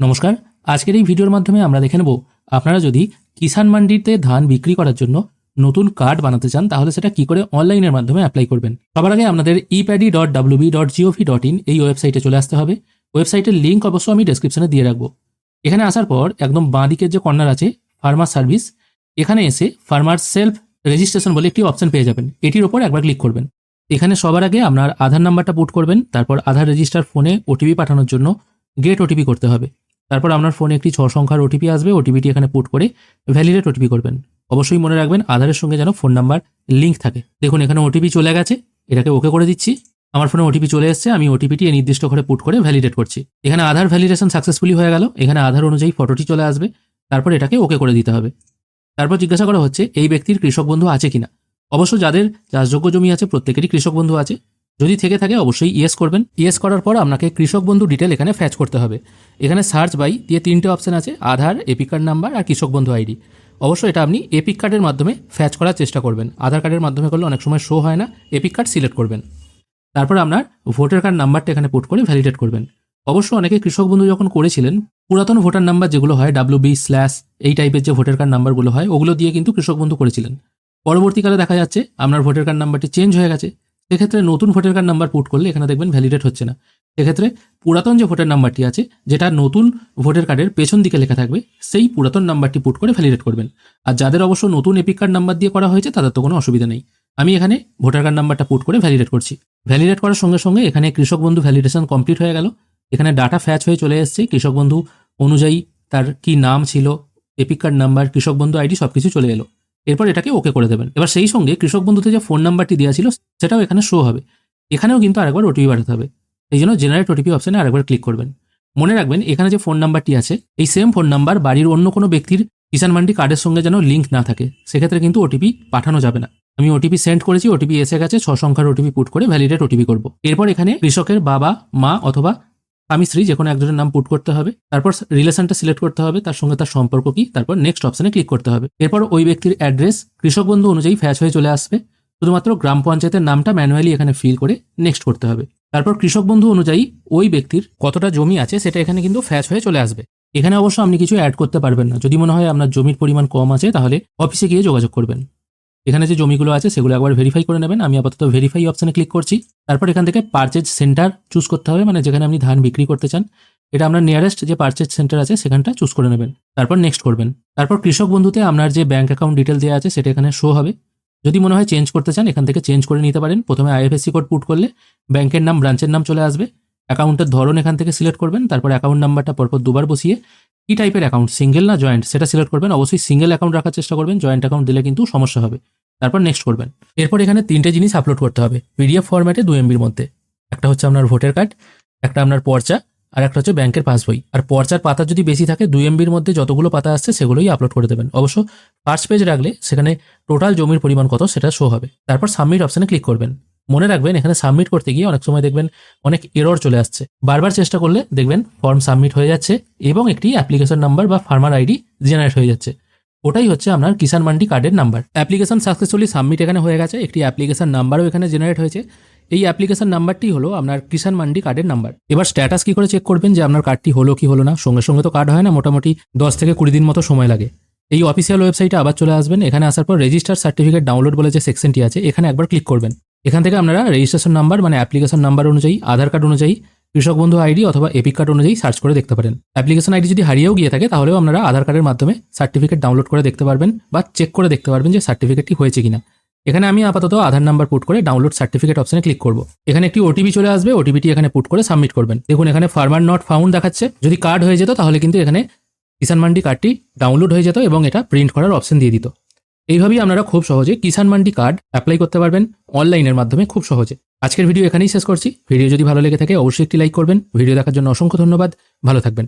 নমস্কার। আজকের এই ভিডিওর মাধ্যমে আমরা দেখে নেব, আপনারা যদি কিষাণ মান্ডিতে ধান বিক্রি করার জন্য নতুন কার্ড বানাতে চান, তাহলে সেটা কি করে অনলাইনের মাধ্যমে অ্যাপ্লাই করবেন? সবার আগে আপনাদের epaddy dot W B dot G O V dot in এই ওয়েবসাইটে চলে আসতে হবে। ওয়েবসাইটের লিঙ্ক অবশ্য আমি ডেসক্রিপশনে দিয়ে রাখব। এখানে আসার পর একদম বাঁ দিকের যে কর্নার আছে ফার্মার সার্ভিস এখানে এসে ফার্মার সেলফ রেজিস্ট্রেশন বলে একটি অপশন পেয়ে যাবেন। এটির ওপর একবার ক্লিক করবেন। এখানে সবার আগে আপনার আধার নাম্বারটা পুট করবেন, তারপর আধার রেজিস্টার ফোনে ওটিপি পাঠানোর জন্য গেট ওটিপি করতে হবে। তারপর আপনার ফোনে একটি ছ সংখ্যার ওটিপি আসবে ওটিপিটি এখানে পুট করে ভ্যালিডেট ওটিপি করবেন। অবশ্যই মনে রাখবেন আধারের সঙ্গে যেন ফোন নাম্বার লিঙ্ক থাকে। দেখুন, এখানে ওটিপি চলে গেছে, এটাকে ওকে করে দিচ্ছি। আমার ফোনে ওটিপি চলে এসেছে, আমি ওটিপিটি এই নির্দিষ্ট করে পুট করে ভ্যালিডেট করছি। এখানে আধার ভ্যালিডেশন সাকসেসফুলি হয়ে গেল, এখানে আধার অনুযায়ী ফটোটি চলে আসবে, তারপর এটাকে ওকে করে দিতে হবে। তারপর জিজ্ঞাসা করা হচ্ছে, এই ব্যক্তির কৃষক বন্ধু আছে কিনা? অবশ্য যাদের চাষযোগ্য জমি আছে, প্রত্যেকেরই কৃষক বন্ধু আছে। যদি থেকে থাকে অবশ্যই ইয়েস করবেন। ইয়েস করার পর আপনাকে কৃষক বন্ধু ডিটেল এখানে ফ্যাচ করতে হবে। এখানে সার্চ বাই দিয়ে তিনটে অপশন আছে, আধার এপিক কার্ড নাম্বার আর কৃষক বন্ধু আইডি অবশ্যই এটা আপনি এপিক কার্ডের মাধ্যমে ফ্যাচ করার চেষ্টা করবেন। আধার কার্ডের মাধ্যমে করলে অনেক সময় শো হয় না এপিক কার্ড সিলেক্ট করবেন। তারপর আপনার ভোটার কার্ড নাম্বারটা এখানে পুট করে ভ্যালিডেট করবেন। অবশ্য অনেকে কৃষক বন্ধু যখন করেছিলেন, পুরাতন ভোটার নাম্বার যেগুলো হয় ডাব্লিউ বি স্ল্যাশ এই টাইপের যে ভোটার কার্ড নাম্বারগুলো হয়, ওগুলো দিয়ে কিন্তু কৃষক বন্ধু করেছিলেন। পরবর্তীকালে দেখা যাচ্ছে, আপনার ভোটার কার্ড নাম্বারটি চেঞ্জ হয়ে গেছে। সেক্ষেত্রে নতুন ভোটার কার্ড নাম্বার পুট করলে এখানে দেখবেন ভ্যালিডেট হচ্ছে না। সেক্ষেত্রে পুরাতন যে ভোটার নাম্বারটি আছে, যেটা নতুন ভোটার কার্ডের পেছন দিকে লেখা থাকবে, সেই পুরাতন নাম্বারটি পুট করে ভ্যালিডেট করবেন। আর যাদের অবশ্য নতুন এপিক কার্ড নাম্বার দিয়ে করা হয়েছে, তাদের তো কোনো অসুবিধা নেই। আমি এখানে ভোটার কার্ড নাম্বারটা পুট করে ভ্যালিডেট করছি। ভ্যালিডেট করার সঙ্গে সঙ্গে এখানে কৃষক বন্ধু ভ্যালিডেশন কমপ্লিট হয়ে গেল। এখানে ডাটা ফ্যাচ হয়ে চলে এসেছে। কৃষক বন্ধু অনুযায়ী তার কি নাম ছিল এপিক কার্ড নাম্বার কৃষক বন্ধু আইডি সব কিছু চলে এলো। এরপর এটাকে ওকে করে দেবেন। এবার সেই সঙ্গে কৃষক বন্ধুতে যে ফোন নাম্বারটি দেওয়া ছিল, সেটাও এখানে শো হবে। এখানেও কিন্তু আরেকবার ওটিপি পাঠাতে হবে। এই জন্য জেনারেট ওটিপি অপশানে আরেকবার ক্লিক করবেন। মনে রাখবেন, এখানে যে ফোন নাম্বারটি আছে, এই সেম ফোন নাম্বার বাড়ির অন্য কোনো ব্যক্তির কিষাণ মান্ডি কার্ডের সঙ্গে যেন লিঙ্ক না থাকে। সেক্ষেত্রে কিন্তু ওটিপি পাঠানো যাবে না। আমি ওটিপি সেন্ড করেছি ওটিপি এসে গেছে, ছ সংখ্যার ওটিপি পুট করে ভ্যালিডেট ওটিপি করব। এরপর এখানে কৃষকের বাবা, মা অথবা স্বামী স্ত্রী যে কোনো একজনের নাম পুট করতে হবে, তারপর রিলেশনটা সিলেক্ট করতে হবে, তার সঙ্গে তার সম্পর্ক কি, তারপর নেক্সট অপশনে ক্লিক করতে হবে। এরপর ওই ব্যক্তির অ্যাড্রেস কৃষক বন্ধু অনুযায়ী ফ্যাচ হয়ে চলে আসবে। শুধুমাত্র গ্রাম পঞ্চায়েতের নামটা ম্যানুয়ালি এখানে ফিল করে নেক্সট করতে হবে। তারপর কৃষক বন্ধু অনুযায়ী ওই ব্যক্তির কতটা জমি আছে, সেটা এখানে কিন্তু ফ্যাচ হয়ে চলে আসবে। এখানে অবশ্য আপনি কিছু অ্যাড করতে পারবেন না। যদি মনে হয় আপনার জমির পরিমাণ কম আছে, তাহলে অফিসে গিয়ে যোগাযোগ করবেন। এখানে যে জমিগুলো আছে, সেগুলো একবার ভেরিফাই করে নেবেন। আমি আপাতত ভেরিফাই অপশনে ক্লিক করছি। তারপর এখান থেকে পারচেজ সেন্টার চুজ করতে হবে মানে যেখানে আপনি ধান বিক্রি করতে চান। এটা আপনার নিয়ারেস্ট যে পারচেজ সেন্টার আছে, সেখানটা চুজ করে নেবেন। তারপর নেক্সট করবেন। তারপর কৃষক বন্ধুতে আপনার যে ব্যাঙ্ক অ্যাকাউন্ট ডিটেল দেওয়া আছে, সেটা এখানে শো হবে। যদি মনে হয় চেঞ্জ করতে চান, এখান থেকে চেঞ্জ করে নিতে পারেন। প্রথমে আইএফএসসি কোড পুট করলে ব্যাংকের নাম ব্রাঞ্চের নাম চলে আসবে। অ্যাকাউন্টের ধরন এখান থেকে সিলেক্ট করবেন। তারপর অ্যাকাউন্ট নাম্বারটা পরপর দুবার বসিয়ে, কি টাইপের অ্যাকাউন্ট সিঙ্গেল না জয়েন্ট সেটা সিলেক্ট করবেন। অবশ্যই সিঙ্গেল অ্যাকাউন্ট রাখার চেষ্টা করবেন। জয়েন্ট অ্যাকাউন্ট দিলে কিন্তু সমস্যা হবে। তারপর নেক্সট করবেন। এরপর এখানে তিনটে জিনিস আপলোড করতে হবে। পিডিএফ ফরম্যাটে দু এমবির মধ্যে। একটা হচ্ছে আপনার ভোটার কার্ড একটা আপনার পর্চা, আর একটা হচ্ছে ব্যাংকের পাসবই আর পর্চার পাতা যদি বেশি থাকে, দুই এমবির মধ্যে যতগুলো পাতা আসছে, সেগুলোই আপলোড করে দেবেন। অবশ্য ফার্স্ট পেজ রাখলে সেখানে টোটাল জমির পরিমাণ কত, সেটা শো হবে। তারপর সাবমিট অপশানে ক্লিক করবেন। মনে রাখবেন, এখানে সাবমিট করতে গিয়ে অনেক সময় দেখবেন অনেক এরর চলে আসছে। বারবার চেষ্টা করলে দেখবেন ফর্ম সাবমিট হয়ে যাচ্ছে এবং একটি অ্যাপ্লিকেশন নাম্বার বা ফার্মার আইডি জেনারেট হয়ে যাচ্ছে। ওটাই হচ্ছে আপনার কিষাণ মান্ডি কার্ডের নাম্বার। অ্যাপ্লিকেশন সাকসেসফুলি সাবমিট এখানে হয়ে গেছে, একটি অ্যাপ্লিকেশন নাম্বারও এখানে জেনারেট হয়েছে। এই অ্যাপ্লিকেশন নাম্বারটি হলো আপনার কিষাণ মান্ডি কার্ডের নাম্বার। এবার স্ট্যাটাস কি করে চেক করবেন যে আপনার কার্ডটি হলো কি হলো না? সঙ্গে সঙ্গে তো কার্ড হয় না, মোটামুটি দশ থেকে কুড়ি দিন মতো সময় লাগে। এই অফিসিয়াল ওয়েবসাইটে আবার চলে আসবেন, এখানে আসার পর রেজিস্টার সার্টিফিকেট ডাউনলোড বলে যে সেকশনটি আছে, এখানে একবার ক্লিক করবেন। এখান থেকে আপনারা রেজিস্ট্রেশন নাম্বার মানে অ্যাপ্লিকেশন নাম্বার অনুযায়ী, আধার কার্ড অনুযায়ী কৃষক বন্ধু আইডি অথবা এপিক কার্ড অনুযায়ী সার্চ করে দেখতে পারেন। অ্যাপ্লিকেশন আইডি যদি হারিয়েও গিয়ে থাকে, তাহলেও আপনারা আধার কার্ডের মাধ্যমে সার্টিফিকেট ডাউনলোড করে দেখতে পারবেন বা চেক করে দেখতে পারবেন যে সার্টিফিকেটটি হয়েছে কিনা। এখানে আমি আপাতত আধার নাম্বার পুট করে ডাউনলোড সার্টিফিকেট অপশনে ক্লিক করব। এখানে একটি ওটিপি চলে আসবে ওটিপিটি এখানে পুট করে সাবমিট করবেন। দেখুন, এখানে ফার্মার নট ফাউন্ড দেখাচ্ছে। যদি কার্ড হয়ে যেত, তাহলে কিন্তু এখানে কিষাণ মান্ডি কার্ডটি ডাউনলোড হয়ে যেত এবং এটা প্রিন্ট করার অপশন দিয়ে দিত। এইভাবেই আপনারা খুব সহজে কিষাণ মান্ডি কার্ড অ্যাপ্লাই করতে পারবেন অনলাইনের মাধ্যমে খুব সহজে। আজকের ভিডিও এখানেই শেষ করছি। ভিডিও যদি ভালো লেগে থাকে, অবশ্যই একটি লাইক করবেন। ভিডিও দেখার জন্য অসংখ্য ধন্যবাদ। ভালো থাকবেন।